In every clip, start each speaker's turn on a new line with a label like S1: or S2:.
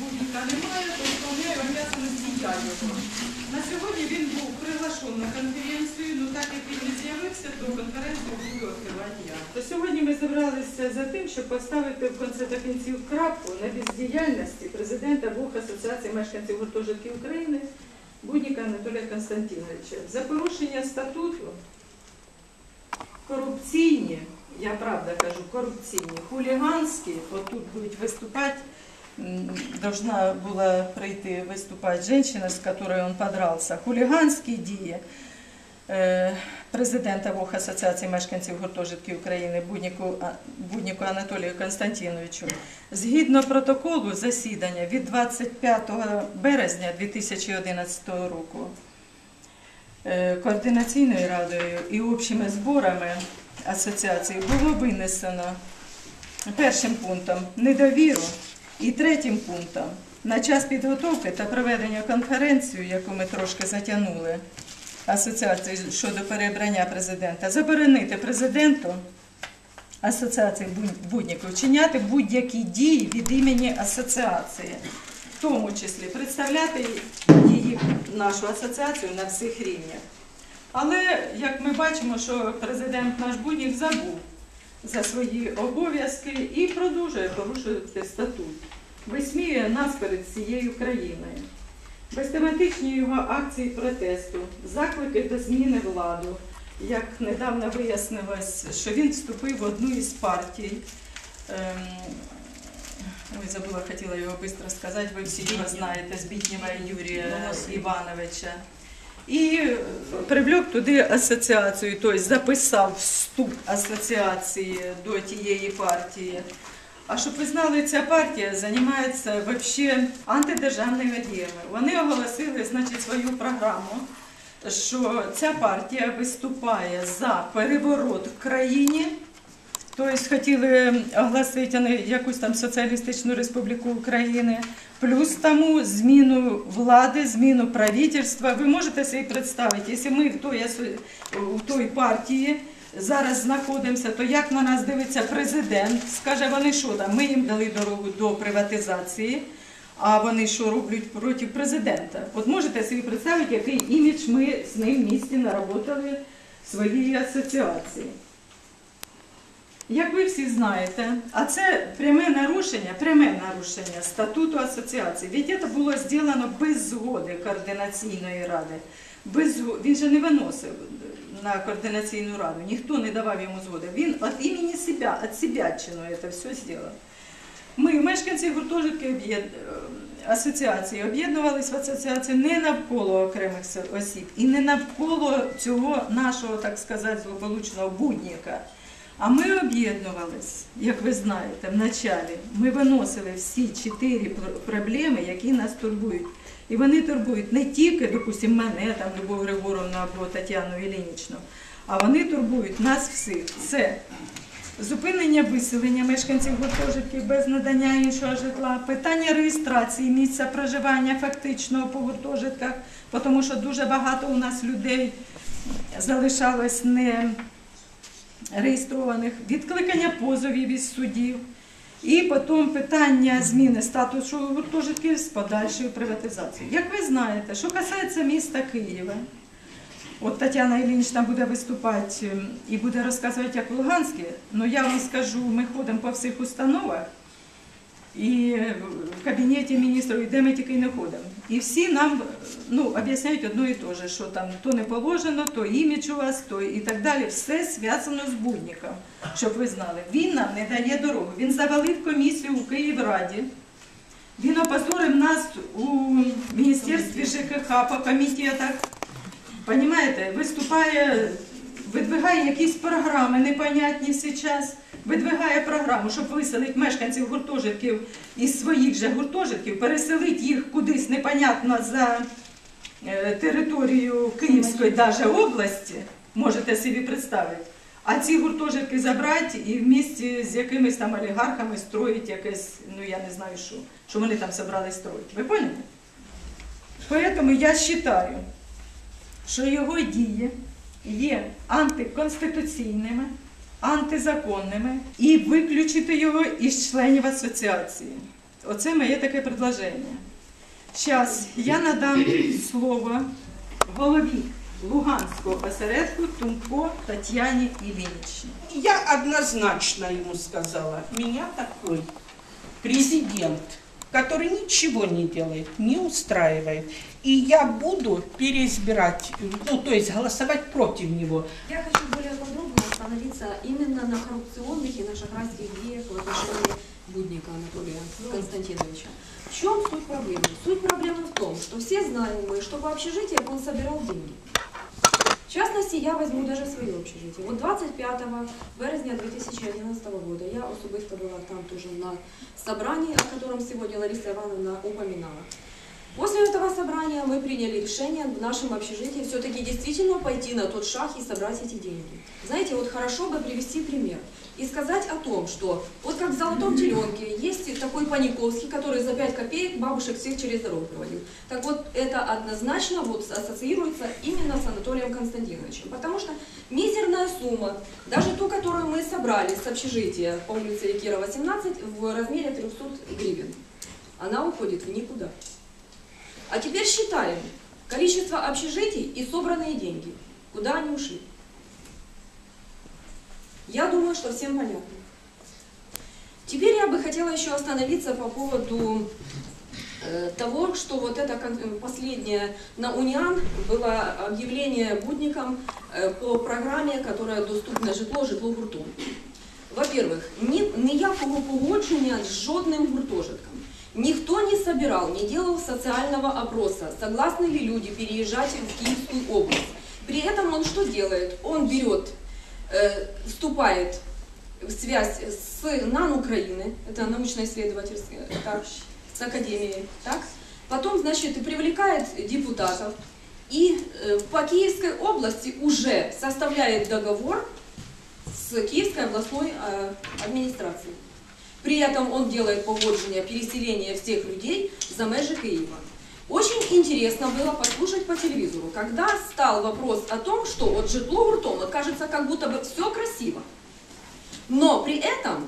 S1: вулиці немає, то вполняє обов'язаності я його. На сьогодні він був приглашений на конференцію, ну так як він не з'явився, то конференцію буду відкривати я. То сьогодні ми зібралися за тим, щоб поставити в конце та кінців крапку на бездіяльності президента двох асоціацій мешканців гуртожитків України Будніка Анатолія Константиновича за порушення статуту корупційні, я правда кажу, корупційні, хуліганські, отут будуть виступати, должна була прийти виступати жінка, з якою він подрался, хуліганські дії е, президента ВОХ Асоціації мешканців гуртожитків України Будніку, Будніку Анатолію Константиновичу. Згідно протоколу засідання від 25 березня 2011 року е, координаційною радою і общими зборами асоціації було винесено першим пунктом недовіру і третім пунктом на час підготовки та проведення конференції, яку ми трошки затягнули асоціації щодо перебрання президента, заборонити президенту асоціації будь-яку вчиняти будь-які дії від імені асоціації, в тому числі представляти її нашу асоціацію на всіх рівнях. Але як ми бачимо, що президент наш Буднік забув за свої обов'язки і продовжує порушувати статут, висміює нас перед всією країною. Безтематичні його акції протесту, заклики до зміни влади, як недавно вияснилось, що він вступив в одну із партій. Ем, Ой, забула, хотіла його швидко сказати, ви всі його знаєте, Збітнєва Юрія Івановича. І привлек туди асоціацію, тобто записав вступ асоціації до тієї партії. А щоб ви знали, ця партія займається вообще антидержавними діями. Вони оголосили значить, свою програму, що ця партія виступає за переворот в країні. Тобто хотіли оголосити якусь там соціалістичну республіку України, плюс тому зміну влади, зміну правительства. Ви можете собі представити, якщо ми в той, в той партії зараз знаходимося, то як на нас дивиться президент? Скаже, вони що там, ми їм дали дорогу до приватизації, а вони що роблять проти президента? От можете собі представити, який імідж ми з ним в місті наработали в своїй асоціації. Як ви всі знаєте, а це пряме нарушення, пряме нарушення статуту асоціації. Ведь це було зроблено без згоди координаційної ради. Без Він же не виносив на координаційну раду, ніхто не давав йому згоди. Він від імені себе, від себячину це все зробив. Ми, мешканці гуртожитки е, асоціації, об'єднувалися в асоціації не навколо окремих осіб і не навколо цього нашого, так сказати, злополучного будніка. А ми об'єднувались, як ви знаєте, в началі. Ми виносили всі чотири проблеми, які нас турбують. І вони турбують не тільки, допустимо, мене, там, Любов Григоровну або Тетяну Ілінічну, а вони турбують нас всіх. Це зупинення виселення мешканців гуртожитків без надання іншого житла, питання реєстрації місця проживання фактичного по гуртожитках, тому що дуже багато у нас людей залишалось не реєстрованих, відкликання позовів із судів, і потім питання зміни статусу гуртожитків з подальшою приватизацією. Як ви знаєте, що касається міста Києва, от Тетяна Ілінічна буде виступати ем, і буде розказувати, як в Луганській, але я вам скажу, ми ходимо по всіх установах, і в кабінеті міністрів, і де ми тільки не ходимо. І всі нам ну, об'ясняють одно і те же, що там то не положено, то імідж у вас, то і так далі. Все зв'язано з будником, щоб ви знали. Він нам не дає дорогу. Він завалив комісію у Київраді. Він опозорив нас у Міністерстві ЖКХ по комітетах. Понімаєте, виступає, видвигає якісь програми непонятні зараз. Видвигає програму, щоб виселити мешканців гуртожитків із своїх же гуртожитків, переселити їх кудись непонятно за е, територію Київської даже області, можете собі представити. А ці гуртожитки забрати і в місті з якимись там олігархами строїть якесь, ну я не знаю що, що вони там собрались строїти. Ви поняли? Тому я вважаю, що його дії є антиконституційними, антизаконними і виключити його із членів асоціації. оце моє таке предложення. Зараз я надам слово голові Луганського осередку Тумко Тетяні Іллінічні.
S2: Я однозначно ему сказала, меня такой президент, который ничего не делает, не устраивает. И я буду переизбирать, ну, то есть голосовать против него.
S3: Я хочу более подробно остановиться именно на коррупционных и на шахрайских идеях в отношении Будника Анатолия Константиновича. В чем суть проблемы? Суть проблемы в том, что все знаем мы, что по общежитиям он собирал деньги. В частности, я возьму даже свое общежитие. Вот 25 березня 2011 года я особисто была там тоже на собрании, о котором сегодня Лариса Ивановна упоминала. После этого собрания мы приняли решение в нашем общежитии все-таки действительно пойти на тот шаг и собрать эти деньги. Знаете, вот хорошо бы привести пример и сказать о том, что вот как в «Золотом теленке» есть такой Паниковский, который за 5 копеек бабушек всех через дорогу проводил. Так вот, это однозначно вот ассоциируется именно с Анатолием Константиновичем, потому что мизерная сумма, даже ту, которую мы собрали с общежития по улице Якирова, 17, в размере 300 гривен, она уходит в никуда. А теперь считаем количество общежитий и собранные деньги. Куда они ушли? Я думаю, что всем понятно. Теперь я бы хотела еще остановиться по поводу э, того, что вот это э, последнее на Униан было объявление будникам э, по программе, которая доступна житло, житло гуртом. Во-первых, ні, ніякого погодження з жодним гуртожитком. Никто не собирал, не делал социального опроса, согласны ли люди переезжать в Киевскую область. При этом он что делает? Он берет, э, вступает в связь с НАН Украины, это научно-исследовательская, с Академией, так? Потом, значит, привлекает депутатов, и э, по Киевской области уже составляет договор с Киевской областной э, администрацией. При этом он делает погодження переселения всех людей за межи Киева. Очень интересно было послушать по телевизору, когда стал вопрос о том, что вот житло гуртом, вот кажется, как будто бы все красиво. Но при этом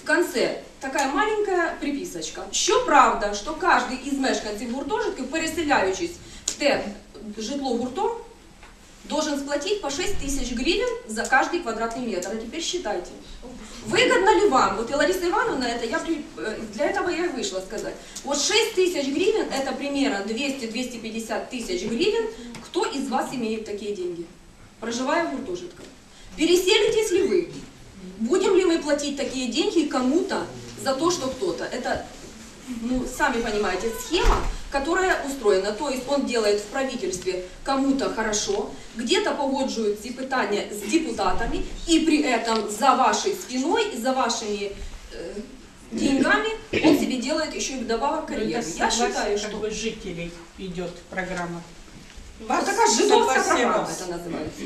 S3: в конце такая маленькая приписочка. Що правда, що кожен із мешканців гуртожитків, переселяючись в те житло гуртом, должен сплатить по 6 тысяч гривен за каждый квадратный метр. А теперь считайте. Выгодно ли вам? Вот и Лариса Ивановна, это я э, для этого я и вышла сказать. Вот 6 тысяч гривен, это примерно 200-250 тысяч гривен. Кто из вас имеет такие деньги, проживая в гуртожитках? Переселитесь ли вы? Будем ли мы платить такие деньги кому-то за то, что кто-то? Это, ну, сами понимаете, схема, которая устроена. То есть он делает в правительстве кому-то хорошо, где-то погоджуют ці питання с депутатами, и при этом за вашей спиной, за вашими э, деньгами он себе делает еще и вдобавок карьеру. Я считаю,
S2: как
S3: что
S2: бы жителей идет программа.
S3: вот такая жидовская
S2: согласен
S3: программа
S2: вас.
S3: это называется.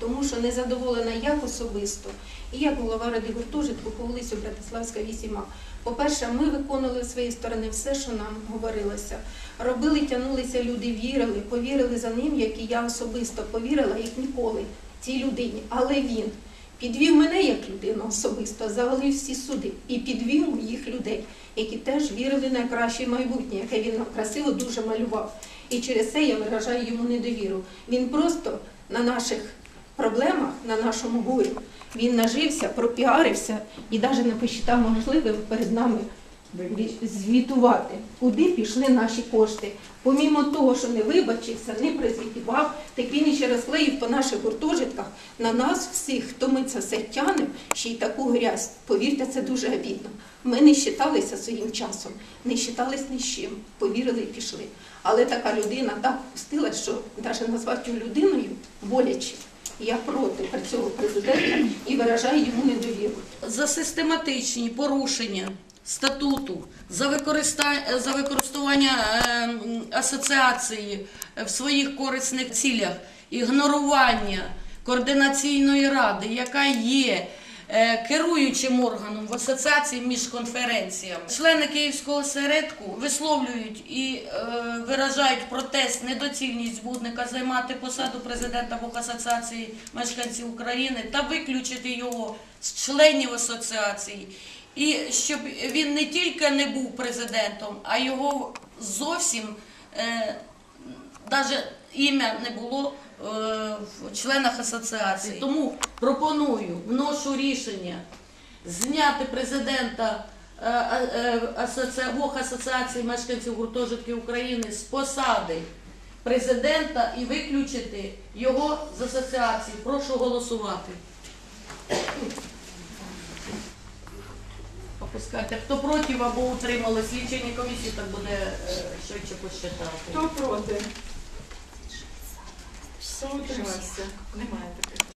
S4: тому що не задоволена як особисто і як голова ради гуртожитку по вулицю Братиславська 8 По-перше, ми виконували з своєї сторони все, що нам говорилося. Робили, тягнулися люди, вірили, повірили за ним, як і я особисто повірила, як ніколи цій людині. Але він підвів мене як людину особисто, завалив всі суди і підвів моїх людей, які теж вірили в найкраще майбутнє, яке він нам красиво дуже малював. І через це я виражаю йому недовіру. Він просто на наших проблемах, на нашому горі, він нажився, пропіарився і навіть не посчитав можливим перед нами звітувати, куди пішли наші кошти. Помімо того, що не вибачився, не призвітував, так він ще розклеїв по наших гуртожитках на нас всіх, хто ми це все тянемо, ще й таку грязь. Повірте, це дуже обідно. Ми не щиталися своїм часом, не щитались ні з чим, повірили і пішли. Але така людина так пустила, що навіть назвати людиною боляче. Я проти цього президента і виражаю йому недовіру.
S5: за систематичні порушення статуту, за, використа... за використання е, асоціації в своїх корисних цілях, ігнорування координаційної ради, яка є е, керуючим органом в асоціації між конференціями. Члени Київського осередку висловлюють і е, виражають протест, недоцільність Будника займати посаду президента в асоціації мешканців України та виключити його з членів асоціації. І щоб він не тільки не був президентом, а його зовсім е, навіть ім'я не було е, в членах асоціації. Тому пропоную, вношу рішення зняти президента е, е, асоціацій мешканців гуртожитків України з посади президента і виключити його з асоціації. Прошу голосувати. Опускайте. Хто проти або утримались, лічені комісії, так буде е, швидше посчитати.
S1: Хто проти? Утримався? Немає таких.